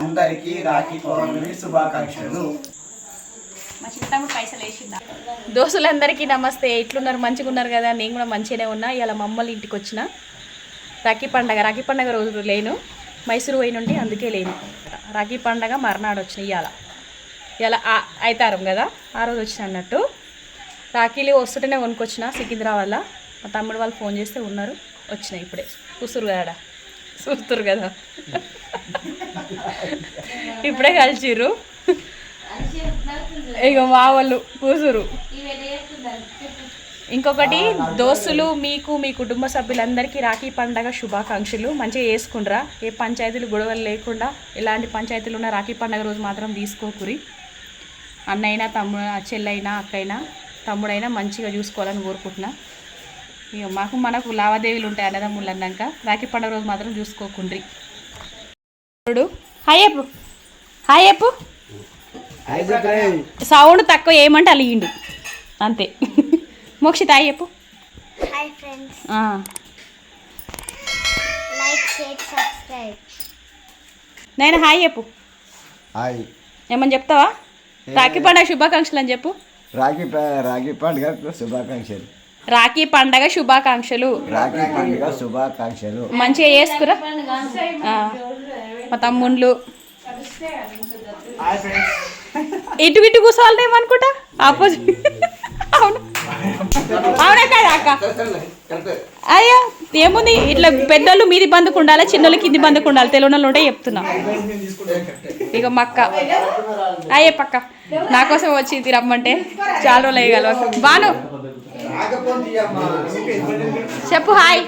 అందరికీ రాఖీ పౌర్ణమి శుభాకాంక్షలు. మా పైసలు దోస్తులందరికీ నమస్తే. ఎట్లున్నారు మంచిగా ఉన్నారు కదా? నేను కూడా మంచిగానే ఉన్నా. ఇలా మమ్మల్ని ఇంటికి వచ్చిన. రాఖీ పండగ రాఖీ పండగ రోజు లేను. మైసూరు పోయి నుండి అందుకే లేను. రాఖీ పండగ మర్నాడు వచ్చిన ఇవాళ. ఇలా అవుతారం కదా? ఆ రోజు వచ్చిన అన్నట్టు. రాఖీలు వస్తుంటేనే కొనుక్కొచ్చిన సికింద్రాబాద్లో. మా తమ్ముడు వాళ్ళు ఫోన్ చేస్తే ఉన్నారు. వచ్చినాయి ఇప్పుడే. కూసురు కదా చూస్తారు కదా. ఇప్పుడే కలిసిర్రు. ఇక మా వాళ్ళు కూసురు ఇంకొకటి దోస్తులు మీకు మీ కుటుంబ సభ్యులందరికీ రాఖీ పండగ శుభాకాంక్షలు. మంచిగా చేసుకుండ్రా. ఏ పంచాయతీలు గొడవలు లేకుండా ఎలాంటి పంచాయతీలు ఉన్న రాఖీ పండగ రోజు మాత్రం తీసుకోకురి. అన్నైనా తమ్ముడు చెల్లైనా అక్కైనా తమ్ముడైనా మంచిగా చూసుకోవాలని కోరుకుంటున్నా. మాకు మనకు లావాదేవీలు ఉంటాయి అన్నదమ్ములు అన్నాక రాఖీ పండగ రోజు మాత్రం చూసుకోకుండ్రి. చూడు హాయ్ చెప్పు హాయ్ చెప్పు సౌండ్ తక్కువ ఏమంటే అలిగిండు. అంతే. మోక్షిత హాయ్ చెప్పు హాయ్ ఫ్రెండ్స్. ఆ, లైక్ షేర్ సబ్స్క్రైబ్. నేను హాయ్ చెప్పు హాయ్. ఏమని చెప్తావా? రాఖీ పండగ శుభాకాంక్షలు అని చెప్పు. రాఖీ రాఖీ పండుగ శుభాకాంక్షలు. రాఖీ పండగ శుభాకాంక్షలు. రాఖీ పండుగ శుభాకాంక్షలు. మంచిగా చేసుకురా. ఆ, మా తమ్ముళ్ళు. ఇటు ఇటు కూర్చోవాలి ఏమనుకుంటా? ఆపోజిట్ అవును. అవునా కదా అక్క? అయ్యా ఏముంది? ఇట్లా పెద్దోళ్ళు మీది బందుకు ఉండాలి? చిన్నోళ్ళు కింది బందుకు ఉండాలి? తెలియని వాళ్ళు ఉంటే చెప్తున్నా. ఇక మక్క అయ్యే పక్క. నా కోసం వచ్చి రమ్మంటే. చాలా రోజులు వేయగలవు బాను. చెప్పు హాయ్.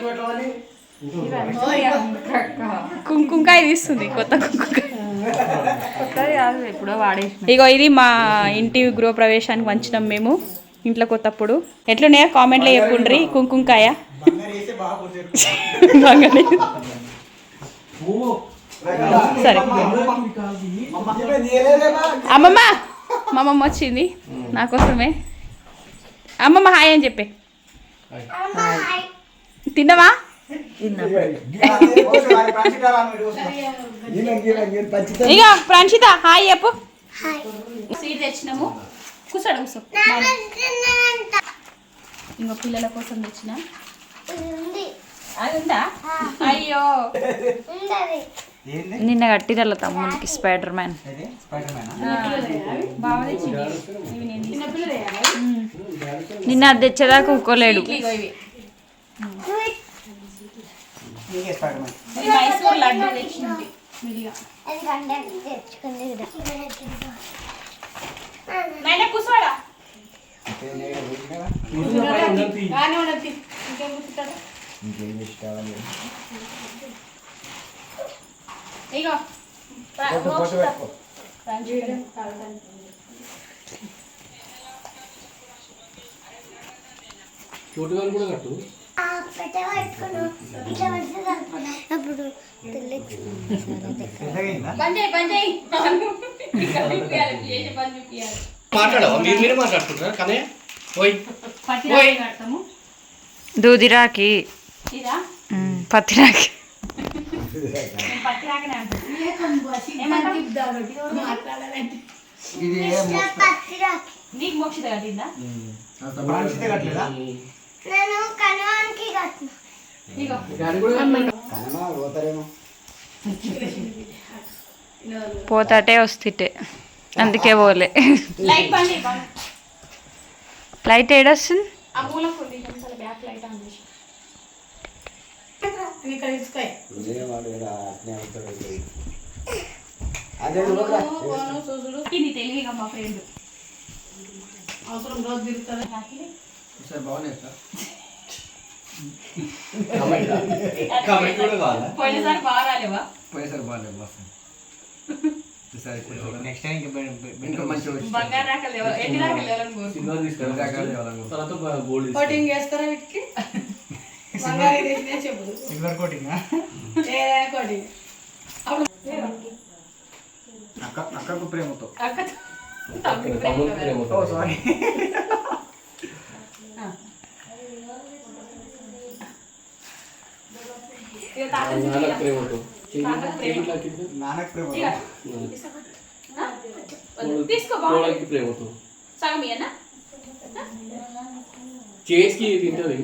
కుంకుమకాయ తీస్తుంది కొత్త కుంకుమకాయ. ఎప్పుడో వాడేసి ఇగో ఇది మా ఇంటి గృహప్రవేశానికి వంచినాం మేము ఇంట్లో కొత్తప్పుడు. ఎట్లున్నాయో కామెంట్లో చెప్పుండ్రి కుంకుమకాయ? బంగారు. సరే. అమ్మమ్మ మా అమ్మమ్మ వచ్చింది. నా కోసమే. అమ్మమ్మ హాయ్ అని చెప్పే. తిన్నవా? ఇక ప్రాంచిత హాయ్ చెప్పు. హాయ్ సీట్ తెచ్చినాము. కూర్చోడు కూర్చో. ఇంకో పిల్లల కోసం తెచ్చిన. ఉంది. అది ఉందా? అయ్యో. నిన్న కట్టిరల్ల తమ్మునికి స్పైడర్ మ్యాన్. నిన్న అది తెచ్చేదాకా ఊకోలేడు. ఇగో ఇవి. ఇది మాట్లాడవా? మీరు మీరు కానీ పోయి పత్తి రాయి కడతాము. దూదిరాకి. పత్తిరాకి. నేను నీకు మోక్షిత కట్టిందా నేను కనవానికి కట్టిన ఇగో కనమా పోతారేమో పోతాటే వస్తుంటే అందుకే పోలే. లైట్ ఏడొస్తుంది ఆ మూలకు ఉంది కొంచెం బ్యాక్ లైట్ ఆన్ చేసి ఇదేవాడు ఇలా అట్నే అవుతాడు ఇది. తెలివిగా మా ఫ్రెండ్. అవసరం రోజు తిరుగుతుంది. కమెంట్ కూడా కావాలా పోయినసారి బాగా రాలేవా? నెక్స్ట్ టైం ఇంకా మంచిగా వచ్చి బంగారు రాకలు ఎవరు కోటింగ్ చేస్తారా వీటికి? Silver coating? ఏ కోటింగ్? అక్క అక్కకు ప్రేమతో. అక్క తమ్ముడు ప్రేమ కదా. ఓ సారీ. ప్రేమతో. నాన్నకు ప్రేమతో. చేసి తింటది.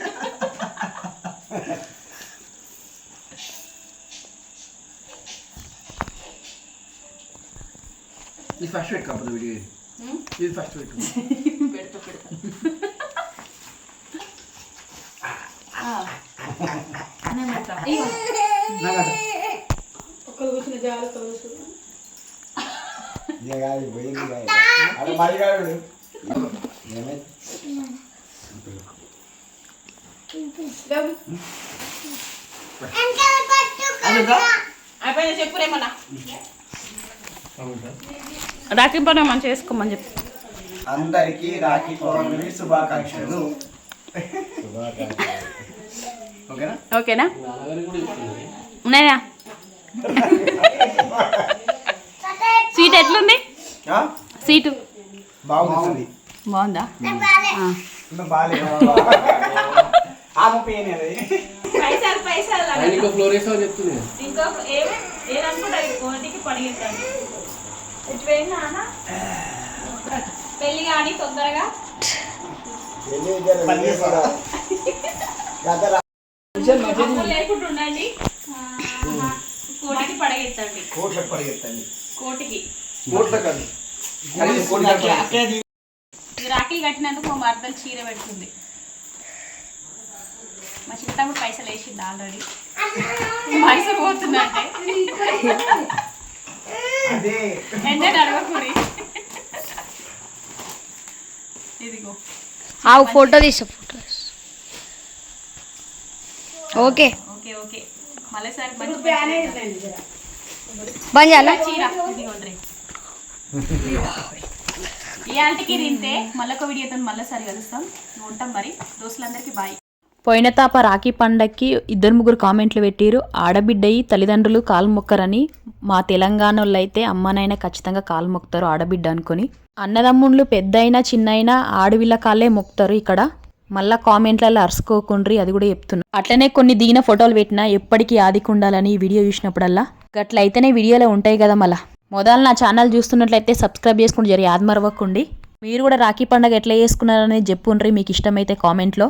ఫస్ట్ పెట్టు కాకపోతే వీడియో ఇది. ఫస్ట్ పెట్టు పెడతా పెడతా ఒక్కరు కూర్చున్న జాగ్రత్త అయిపోయింది చెప్పురేమన్నా రాఖీ పండుగ మంచిగా చేసుకోమని చెప్పు. అందరికీ రాఖీ పౌర్ణమి శుభాకాంక్షలు. ఓకేనా? ఉన్నాయా? సీట్ ఎట్లుంది? ఆ? సీటు. బాగుంది బాగుందా? ఇంకా పైసలు పైసలు ఇంకో ఫ్లోర్ వేసామని చెప్తుంది. ఇంకో ఏమి ఏదనుకుంటా కోటికి పడిగెత్తండి పెళ్ళి కానీ తొందరగా. లేకుండా ఉండండి. కోటికి పడగెత్తండి. కోట్లకు పరిగెత్తండి కోటికి. రాఖీలు కట్టినందుకు మా మరదలు చీర పెడుతుంది. మా చిన్నప్పుడు పైసలు వేసింది ఆల్రెడీ. మైసూరు పోతుందంటే. ఇదిగో. ఆ ఫోటో తీసా ఫోటో ఓకే. ఓకే మళ్ళీసారి బంద్ చేయాలా? చీర ఇదిగోండి ఇవాళకి తింటే మళ్ళొక వీడియోతో మళ్ళీసారి కలుస్తాం. ఉంటాం మరి. దోస్తులందరికీ బాయ్. పోయిన తాప రాఖీ పండక్కి ఇద్దరు ముగ్గురు కామెంట్లు పెట్టిరు. ఆడబిడ్డయి తల్లిదండ్రులు కాలు మొక్కరని మా తెలంగాణలో అయితే అమ్మనైనా ఖచ్చితంగా కాలు మొక్కుతారు ఆడబిడ్డ అనుకొని. అన్నదమ్ముళ్ళు పెద్దయినా చిన్నైనా ఆడవిళ్ళ కాళ్ళే మొక్కుతారు ఇక్కడ. మళ్ళా కామెంట్లలో అరుసుకోకుండ్రి అది కూడా చెప్తున్నా. అట్లనే కొన్ని దిగిన ఫోటోలు పెట్టినా ఎప్పటికీ ఆదికుండాలని వీడియో చూసినప్పుడల్లా. గట్లయితేనే వీడియోలో ఉంటాయి కదా మళ్ళా. మొదలు నా ఛానల్ చూస్తున్నట్లయితే సబ్స్క్రైబ్ చేసుకుని జరి యాద్ మీరు కూడా రాఖీ పండగ ఎట్లా చేసుకున్నారని చెప్పుండ్రి మీకు ఇష్టమైతే కామెంట్లో.